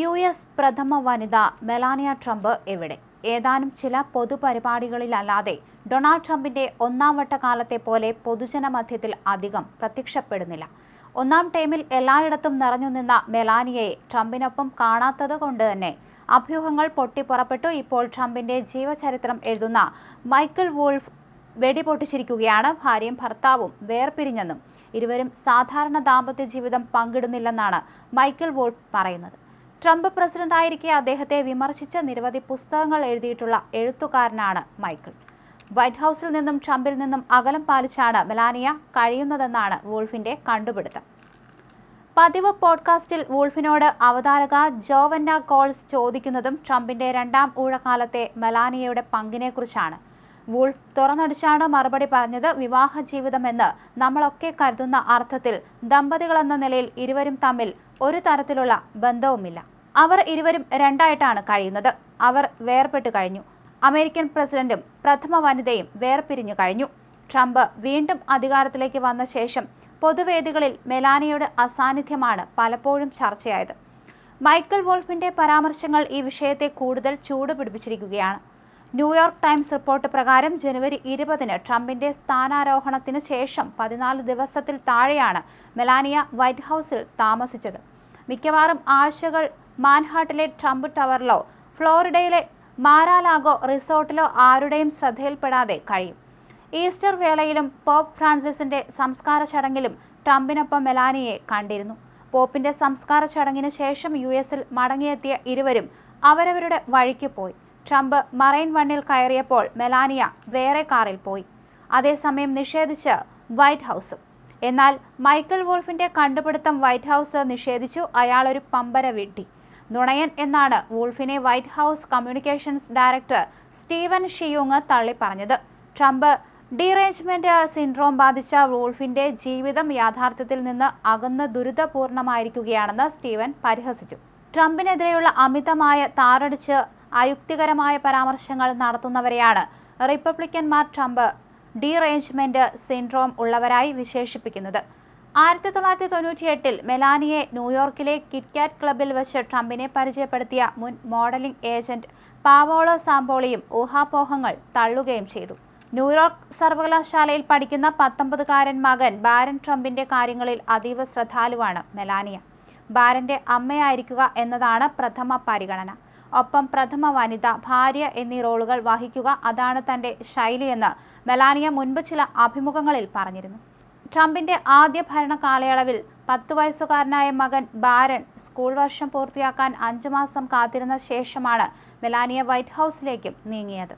U S പ്രഥമ വനിത Melania Trump എവിടെ? ഏതാനും ചില പൊതുപരിപാടികളിലല്ലാതെ ഡൊണാൾഡ് ട്രംപിന്റെ ഒന്നാം വട്ട കാലത്തെ പോലെ പൊതുജന മധ്യത്തിൽ അധികം പ്രത്യക്ഷപ്പെടുന്നില്ല. ഒന്നാം ടൈമിൽ എല്ലായിടത്തും നിറഞ്ഞു നിന്ന മെലാനിയയെ ട്രംപിനൊപ്പം കാണാത്തത് കൊണ്ട് തന്നെ അഭ്യൂഹങ്ങൾ പൊട്ടിപ്പുറപ്പെട്ടു ഇപ്പോൾ ട്രംപിന്റെ ജീവചരിത്രം എഴുതുന്ന മൈക്കിൾ വോൾഫ് വെടിപൊട്ടിച്ചിരിക്കുകയാണ്. ഭാര്യയും ഭർത്താവും വേർപിരിഞ്ഞെന്നും ഇരുവരും സാധാരണ ദാമ്പത്യ ജീവിതം പങ്കിടുന്നില്ലെന്നാണ് മൈക്കിൾ വോൾഫ് പറയുന്നത്. ട്രംപ് പ്രസിഡന്റായിരിക്കെ അദ്ദേഹത്തെ വിമർശിച്ച് നിരവധി പുസ്തകങ്ങൾ എഴുതിയിട്ടുള്ള എഴുത്തുകാരനാണ് മൈക്കിൾ. വൈറ്റ് ഹൗസിൽ നിന്നും ട്രംപിൽ നിന്നും അകലം പാലിച്ചാണ് മെലാനിയ കഴിയുന്നതെന്നാണ് വോൾഫിന്റെ കണ്ടുപിടുത്തം. പതിവ് പോഡ്കാസ്റ്റിൽ വൂൾഫിനോട് അവതാരക ജോവന്ന കോൾസ് ചോദിക്കുന്നതും ട്രംപിന്റെ രണ്ടാം ഊഴക്കാലത്തെ മെലാനിയയുടെ പങ്കിനെക്കുറിച്ചാണ്. വൂൾഫ് തുറന്നടിച്ചാണ് മറുപടി പറഞ്ഞത് വിവാഹ ജീവിതമെന്ന് നമ്മളൊക്കെ കരുതുന്ന അർത്ഥത്തിൽ ദമ്പതികളെന്ന നിലയിൽ ഇരുവരും തമ്മിൽ ഒരു തരത്തിലുള്ള ബന്ധവുമില്ല. അവർ ഇരുവരും രണ്ടായിട്ടാണ് കഴിയുന്നത്. അവർ വേർപെട്ടു കഴിഞ്ഞു. അമേരിക്കൻ പ്രസിഡന്റും പ്രഥമ വനിതയും വേർപിരിഞ്ഞു കഴിഞ്ഞു. ട്രംപ് വീണ്ടും അധികാരത്തിലേക്ക് വന്ന ശേഷം പൊതുവേദികളിൽ മെലാനിയുടെ അസാന്നിധ്യമാണ് പലപ്പോഴും ചർച്ചയായത്. മൈക്കിൾ വോൾഫിന്റെ പരാമർശങ്ങൾ ഈ വിഷയത്തെ കൂടുതൽ ചൂടുപിടിപ്പിച്ചിരിക്കുകയാണ്. ന്യൂയോർക്ക് ടൈംസ് റിപ്പോർട്ട് പ്രകാരം ജനുവരി ഇരുപതിന് ട്രംപിന്റെ സ്ഥാനാരോഹണത്തിന് ശേഷം പതിനാല് ദിവസത്തിൽ താഴെയാണ് മെലാനിയ വൈറ്റ് ഹൗസിൽ താമസിച്ചത്. മിക്കവാറും ആഴ്ചകൾ മാൻഹാട്ടിലെ ട്രംപ് ടവറിലോ ഫ്ലോറിഡയിലെ മാരാലാഗോ റിസോർട്ടിലോ ആരുടെയും ശ്രദ്ധയിൽപ്പെടാതെ കഴിയും. ഈസ്റ്റർ വേളയിലും പോപ്പ് ഫ്രാൻസിസിന്റെ സംസ്കാര ചടങ്ങിലും ട്രംപിനൊപ്പം മെലാനിയെ കണ്ടിരുന്നു. പോപ്പിന്റെ സംസ്കാര ചടങ്ങിന് ശേഷം യു എസിൽ മടങ്ങിയെത്തിയ ഇരുവരും അവരവരുടെ വഴിക്ക് പോയി. ട്രംപ് മറൈൻ വണ്ണിൽ കയറിയപ്പോൾ മെലാനിയ വേറെ കാറിൽ പോയി. അതേസമയം നിഷേധിച്ച് വൈറ്റ് ഹൗസ്. എന്നാൽ മൈക്കിൾ വോൾഫിന്റെ കണ്ടുപിടുത്തം വൈറ്റ് ഹൗസ് നിഷേധിച്ചു അയാളൊരു പമ്പര വെട്ടി. നുണയൻ എന്നാണ് വോൾഫിനെ White House communications director Steven Cheung തള്ളിപ്പറഞ്ഞത്. Trump derangement syndrome ബാധിച്ച വോൾഫിന്റെ ജീവിതം യാഥാർത്ഥ്യത്തിൽ നിന്ന് അകന്ന് ദുരിതപൂർണമായിരിക്കുകയാണെന്ന് സ്റ്റീവൻ പരിഹസിച്ചു. ട്രംപിനെതിരെയുള്ള അമിതമായ താറടിച്ച് അയുക്തികരമായ പരാമർശങ്ങൾ നടത്തുന്നവരെയാണ്. റിപ്പബ്ലിക്കന്മാർ ട്രംപ് ഡീറേഞ്ച്മെന്റ് സിൻഡ്രോം ഉള്ളവരായി വിശേഷിപ്പിക്കുന്നത്. ആയിരത്തി തൊള്ളായിരത്തി തൊണ്ണൂറ്റിയെട്ടിൽ മെലാനിയെ ന്യൂയോർക്കിലെ കിറ്റ്കാറ്റ് ക്ലബിൽ വെച്ച് ട്രംപിനെ പരിചയപ്പെടുത്തിയ മുൻ മോഡലിംഗ് ഏജന്റ് പാവോളോ സാമ്പോളിയും ഊഹാപോഹങ്ങൾ തള്ളുകയും ചെയ്തു. ന്യൂയോർക്ക് സർവകലാശാലയിൽ പഠിക്കുന്ന പത്തൊമ്പതുകാരൻ മകൻ ബാരൻ ട്രംപിന്റെ കാര്യങ്ങളിൽ അതീവ ശ്രദ്ധാലുവാണ് മെലാനിയ. ബാരന്റെ അമ്മയായിരിക്കുക എന്നതാണ് പ്രഥമ പരിഗണന. ഒപ്പം പ്രഥമ വനിത ഭാര്യ എന്നീ റോളുകൾ വഹിക്കുക അതാണ് തന്റെ ശൈലിയെന്ന് മെലാനിയ മുൻപ് ചില അഭിമുഖങ്ങളിൽ പറഞ്ഞിരുന്നു. ട്രംപിന്റെ ആദ്യ ഭരണ കാലയളവിൽ പത്ത് വയസ്സുകാരനായ മകൻ ബാരൻ സ്കൂൾ വർഷം പൂർത്തിയാക്കാൻ അഞ്ചു മാസം കാത്തിരുന്ന ശേഷമാണ് മെലാനിയ വൈറ്റ് ഹൗസിലേക്കും നീങ്ങിയത്.